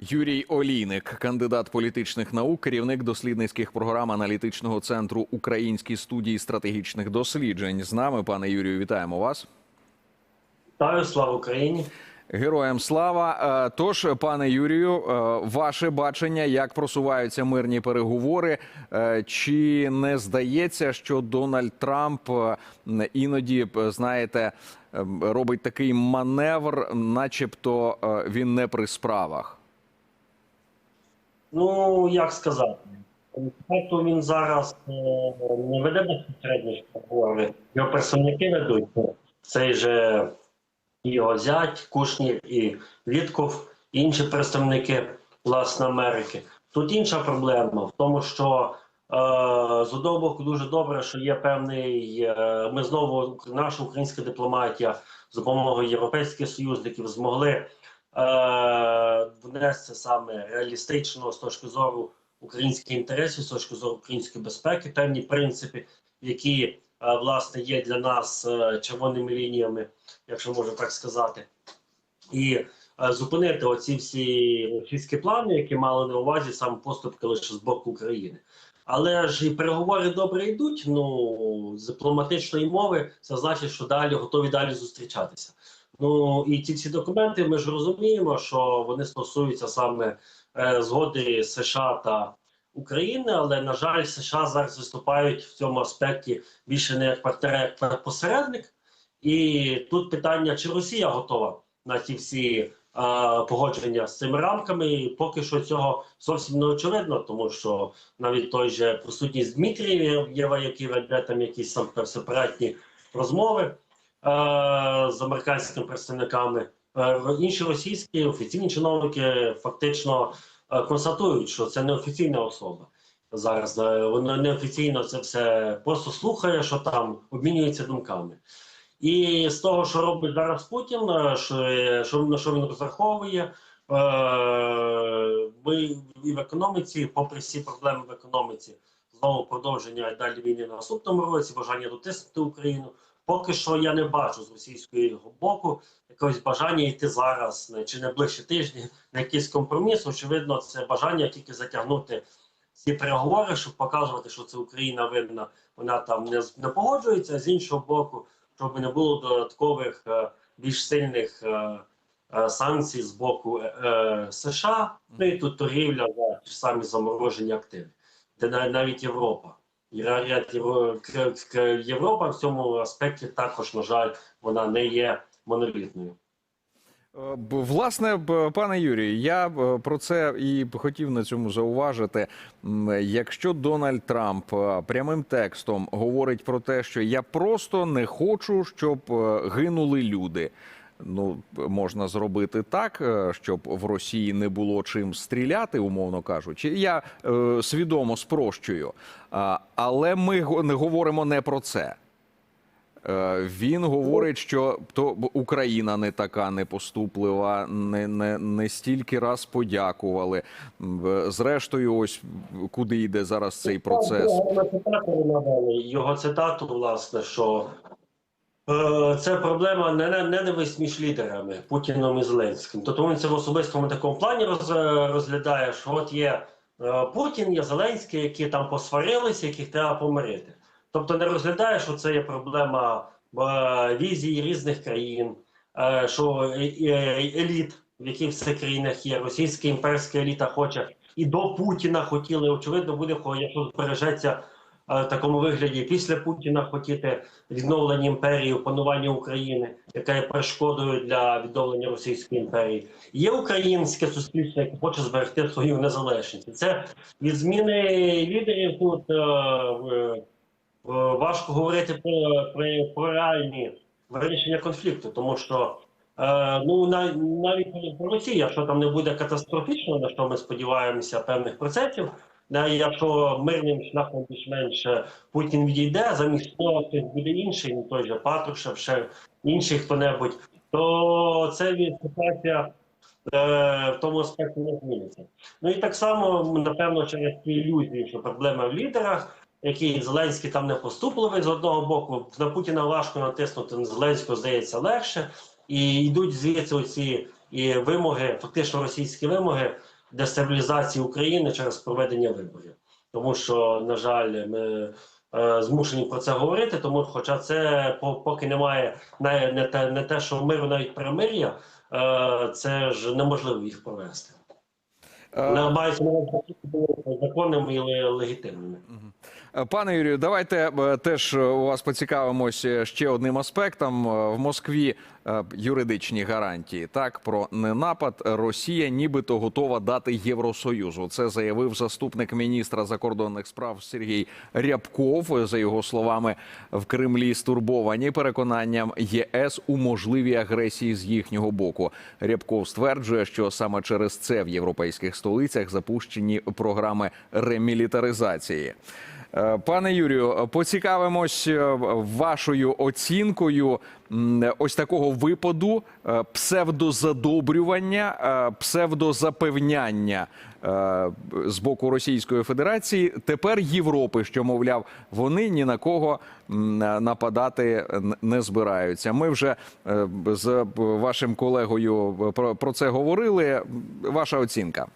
Юрій Олійник, кандидат політичних наук, керівник дослідницьких програм аналітичного центру Українські студії стратегічних досліджень. З нами, пане Юрію, вітаємо вас. Вітаю, слава Україні. Героям слава. Е, Тож, пане Юрію, е, ваше бачення, як просуваються мирні переговори? Е, Чи не здається, що Дональд Трамп іноді знаєте е, робить такий маневр, начебто він не при справах? Ну, як сказати, конкретно він зараз е, не веде безпосередньо переговори. Його представники ведуть. Цей же його зять, Кушнір, і Вітков, інші представники власне Америки. Тут інша проблема в тому, що е, з одного боку дуже добре, що є певний. Е, ми знову наша українська дипломатія з допомогою європейських союзників змогли внести саме реалістично з точки зору українських інтересів, з точки зору української безпеки, певні принципи, які е, власне є для нас е, червоними лініями, якщо можна так сказати, і е, зупинити оці всі російські плани, які мали на увазі саме поступки лише з боку України. Але ж і переговори добре йдуть. Ну з дипломатичної мови це значить, що далі готові далі зустрічатися. Ну і ці всі документи ми ж розуміємо, що вони стосуються саме е, згоди США та України, але на жаль, США зараз виступають в цьому аспекті більше не як партнер, а як посередник. І тут питання, чи Росія готова на ці всі а, погодження з цими рамками. І поки що цього зовсім не очевидно, тому що навіть той же присутність Дмитрієва, який веде там якісь там сепаратні розмови з американськими представниками, інші російські офіційні чиновники фактично констатують, що це неофіційна особа. Зараз е, воно неофіційно це все просто слухає, що там обмінюється думками. І з того, що робить зараз Путін, е, що, е, на що він розраховує, е, ми і в економіці, попри всі проблеми в економіці, знову продовження далі війни на наступному році, бажання дотиснути Україну. Поки що я не бачу з російського боку якогось бажання йти зараз, чи не ближче тижні, на якийсь компроміс. Очевидно, це бажання тільки затягнути ці переговори, щоб показувати, що це Україна винна, вона там не, не погоджується. а З іншого боку, щоб не було додаткових е, більш сильних е, е, санкцій з боку США. Ну і тут торгівля за самі заморожені активи, де навіть Європа. Європа в цьому аспекті також, на жаль, вона не є монолітною. Е, Власне, пане Юрію, я про це і хотів на цьому зауважити. Якщо Дональд Трамп е, прямим текстом говорить про те, що я просто не хочу, щоб е, гинули люди. Ну, можна зробити так, е, щоб в Росії не було чим стріляти, умовно кажучи. Я е, свідомо спрощую. А, але ми не говоримо не про це. Е, Він говорить, що то Україна не така непоступлива, не, не, не стільки раз подякували. Зрештою, ось куди йде зараз цей процес. Його цитату власне, що е, це проблема не, не, ненависть між лідерами Путіном і Зеленським. Тобто він це в особистому такому плані роз, розглядає, що от є е, Путін, є Зеленський, які там посварилися, яких треба помирити. Тобто не розглядає, що це є проблема е, візії різних країн, е, що е, е, еліт, в яких це країнах є, російська імперська еліта хоче і до Путіна хотіли. Очевидно, буде якщо збережеться е, в такому вигляді після Путіна хотіти відновлення імперії, опанування України, яка є перешкодою для відновлення Російської імперії. Є українське суспільство, яке хоче зберегти свою незалежність. Це від зміни лідерів тут. е, е, Е, важко говорити про, про, про реальні вирішення конфлікту, тому що е, ну на, навіть про Росію, якщо там не буде катастрофічно, на що ми сподіваємося певних процесів, якщо мирним шляхом більш-менш Путін відійде, замість того хтось буде інший, ну той же Патрушев, ще інший хто-небудь, то це ситуація е, в тому аспекті не зміниться. Ну і так само, напевно, через ці ілюзії, що проблема в лідерах який Зеленський там не поступливий з одного боку. На Путіна важко натиснути на Зеленського, здається, легше. І йдуть звідси оці і вимоги, фактично російські вимоги дестабілізації України через проведення виборів. Тому що, на жаль, ми е, змушені про це говорити, тому хоча це поки немає не, не, те, не те, що миру навіть перемир'я, е, це ж неможливо їх провести. Е, бути законними і легітимними. Е, Пане Юрію, давайте е, теж е, у вас поцікавимось е, ще одним аспектом. В Москві юридичні гарантії так про ненапад. Росія нібито готова дати Євросоюзу. Це заявив заступник міністра закордонних справ Сергій Рябков. За його словами, в Кремлі стурбовані переконанням ЄС у можливій агресії з їхнього боку. Рябков стверджує, що саме через це в європейських столицях запущені програми ремілітаризації. Е, Пане Юрію, поцікавимось е, вашою оцінкою ось такого випаду е, псевдозадобрювання, псевдозапевняння з боку Російської Федерації тепер Європи, що мовляв, вони ні на кого нападати не збираються. Ми вже з вашим колегою про, це говорили. Ваша оцінка.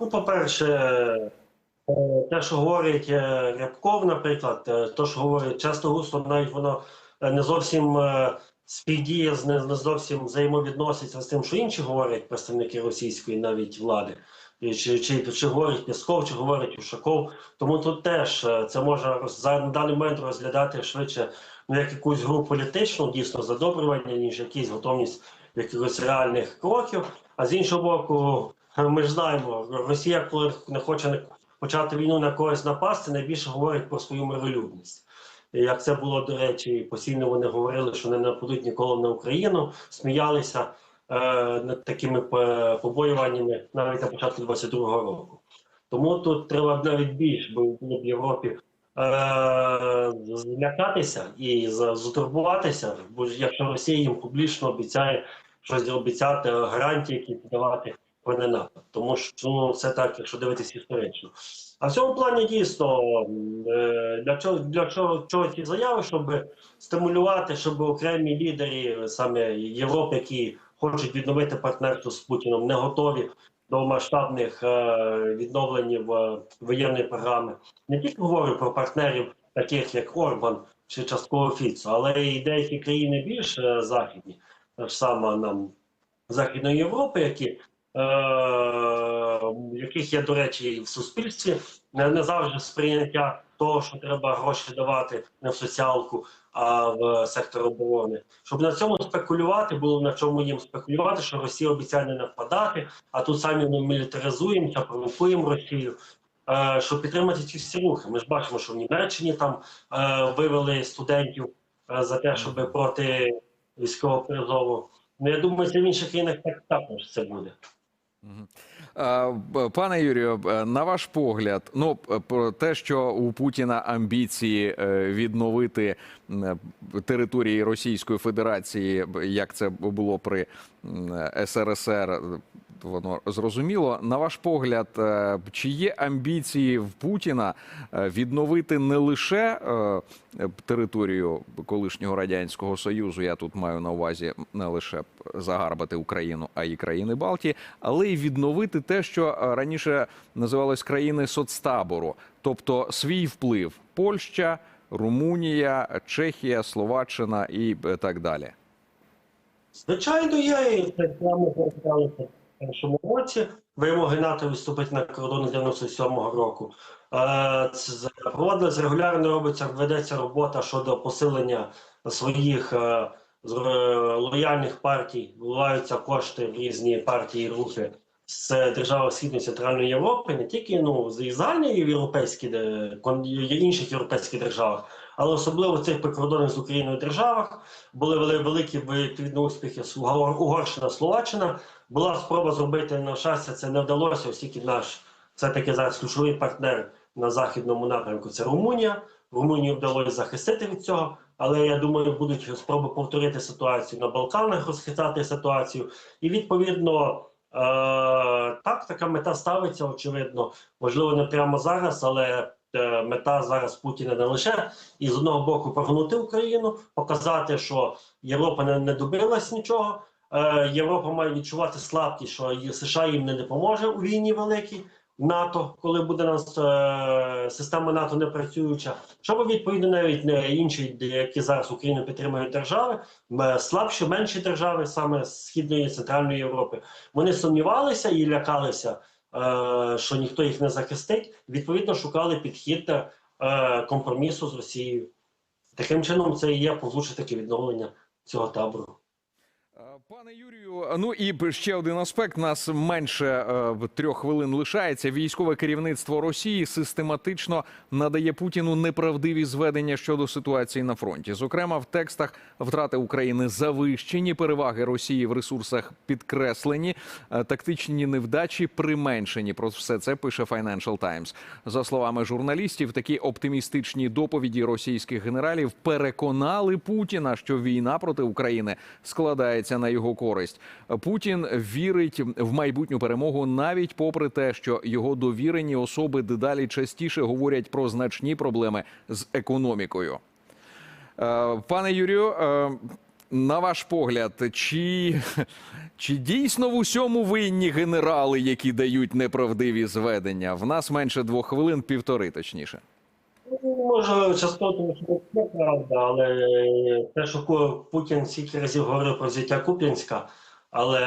Ну, по-перше, е, те, що говорить е, Рябков, наприклад, е, то, що говорить часто густо, навіть воно е, не зовсім е, співдіє, не зовсім взаємовідноситься з тим, що інші говорять представники російської навіть влади. Чи, чи, чи говорить Пісков, чи говорить Ушаков. Тому тут теж е, це роз- за на даний момент розглядати швидше ну, як якусь гру політичну, дійсно задобрювання, ніж якісь готовність якихось реальних кроків. А з іншого боку, ми ж знаємо, Росія, коли не хоче почати війну на когось напасти, найбільше говорить про свою миролюбність. Як це було, до речі, постійно вони говорили, що не нападуть ніколи на Україну, сміялися е, над такими е, побоюваннями навіть на початку 22-го року. Тому тут треба навіть більш, бо було в Європі е, злякатися і за- затурбуватися, бо якщо Росія їм публічно обіцяє щось обіцяти, гарантії, які давати про ненапад. Тому що ну, це так, якщо дивитися історично. А в цьому плані дійсно е, для чого для чого, чого ці заяви, щоб стимулювати, щоб окремі лідери саме Європи, які хочуть відновити партнерство з Путіном, не готові до масштабних е, відновлень в воєнної програми. Не тільки говорю про партнерів, таких як Орбан чи частково Фіцо, але й деякі країни більш е, західні, так само нам Західної Європи, які е, яких є, до речі, і в суспільстві не, завжди сприйняття того, що треба гроші давати не в соціалку, а в сектор оборони. Щоб на цьому спекулювати, було на чому їм спекулювати, що Росія обіцяє не нападати, а тут самі ми мілітаризуємося, провокуємо Росію. Е, щоб підтримати ці всі рухи. Ми ж бачимо, що в Німеччині там е, вивели студентів е, за те, щоб проти військового призову. Ну, я думаю, що в інших країнах так також це буде. Пане Юрію, на ваш погляд, ну про те, що у Путіна амбіції е, відновити е, території Російської Федерації, як це було при СРСР, е, воно зрозуміло. На ваш погляд, е, чи є амбіції в Путіна е, відновити не лише е, територію колишнього радянського союзу? Я тут маю на увазі не лише загарбати Україну, а й країни Балтії, але й відновити те, що раніше називалось країни соцтабору, тобто свій вплив Польща, Румунія, Чехія, Словаччина і так далі. Звичайно, я і так само Першому році. Вимоги НАТО виступити на кордон 97-го року. Е, це регулярно робиться, ведеться робота щодо посилення своїх е, е, лояльних партій, вливаються кошти в різні партії і рухи з держави Східної Центральної Європи, не тільки ну з Іспанії, європейські де є інших європейських державах але особливо в цих прикордонних з Україною державах були великі відповідно успіхи Угор- Угорщина, Словаччина. Була спроба зробити на щастя, це не вдалося, оскільки наш все таки зараз ключовий партнер на західному напрямку це Румунія. Румунію вдалося захистити від цього, але я думаю, будуть спроби повторити ситуацію на Балканах, розхитати ситуацію. І відповідно е- так, така мета ставиться, очевидно. Можливо, не прямо зараз, але мета зараз Путіна не лише і з одного боку прогнути Україну, показати, що Європа не, не добилась нічого. е, Європа має відчувати слабкість, що США їм не допоможе у війні великій. НАТО, коли буде нас е, система НАТО не працююча, щоб відповідно навіть не інші, які зараз Україну підтримують держави, слабші, менші держави, саме східної і центральної Європи, вони сумнівалися і лякалися, е, що ніхто їх не захистить. Відповідно, шукали підхід е, компромісу з Росією. Таким чином, це і є по таке відновлення цього табору. Е, Пане Юрію, ну і ще один аспект. Нас менше е, трьох хвилин лишається. Військове керівництво Росії систематично надає Путіну неправдиві зведення щодо ситуації на фронті. Зокрема, в текстах втрати України завищені, переваги Росії в ресурсах підкреслені, е, тактичні невдачі применшені. Про все це пише Financial Times. За словами журналістів, такі оптимістичні доповіді російських генералів переконали Путіна, що війна проти України складається на його користь. Путін вірить в майбутню перемогу, навіть попри те, що його довірені особи дедалі частіше говорять про значні проблеми з економікою. Е, Пане Юрію, е, на ваш погляд, чи, чи дійсно в усьому винні генерали, які дають неправдиві зведення? В нас менше двох хвилин, півтори точніше. Може, що це правда, але те, що Путін стільки разів говорив про взяття Куп'янська, але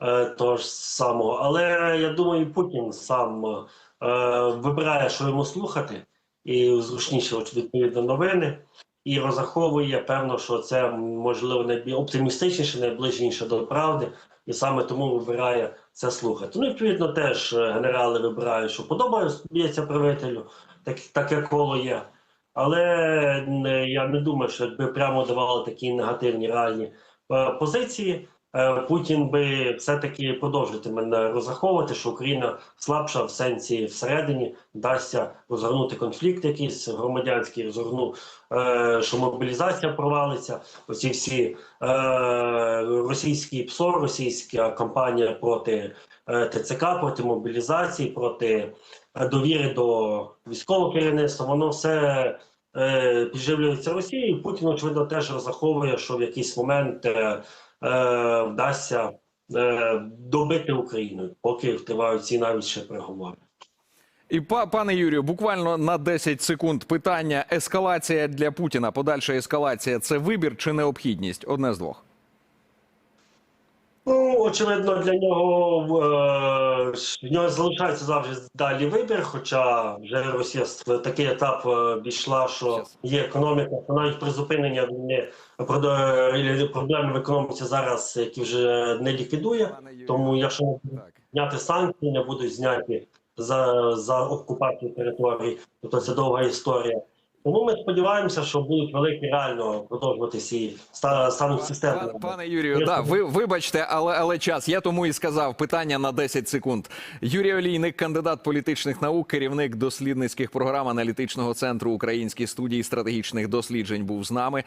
е, того ж самого. Але я думаю, Путін сам е, вибирає, що йому слухати, і зручніше відповідно новини. І розраховує, певно, що це можливо найбільш оптимістичніше, найближче до правди, і саме тому вибирає це слухати. Ну, відповідно, теж е, генерали вибирають, що подобається правителю, так, таке коло є. Але не, я не думаю, що якби прямо давали такі негативні реальні е, позиції, е, Путін би все-таки продовжуватиме розраховувати, що Україна слабша в сенсі всередині, вдасться розгорнути конфлікт якийсь громадянський, розгорнув, е, що мобілізація провалиться. Оці всі е, російські ПСО, російська кампанія проти е, ТЦК, проти мобілізації, проти е, довіри до військового керівництва, воно все е, підживлюється Росією. Путін, очевидно, теж розраховує, що в якийсь момент е, е, вдасться е, добити Україну, поки тривають ці навіть ще переговори. І па- пане Юрію, буквально на 10 секунд питання: ескалація для Путіна, подальша ескалація це вибір чи необхідність? Одне з двох. Очевидно, для нього е, в нього залишається завжди далі вибір, хоча вже Росія в такий етап е, дійшла, що є економіка, що навіть призупинення війни прод- проблеми в економіці зараз, які вже не ліквідує. Тому якщо не будуть зняти санкції, не будуть зняті за, за окупацію територій, тобто це довга історія. Тому ми сподіваємося, що будуть великі реально продовжуватися і стану стануть системними. Пане, пане Юрію, да, ви вибачте, але але час. Я тому і сказав питання на 10 секунд. Юрій Олійник, кандидат політичних наук, керівник дослідницьких програм аналітичного центру Українській студії стратегічних досліджень, був з нами.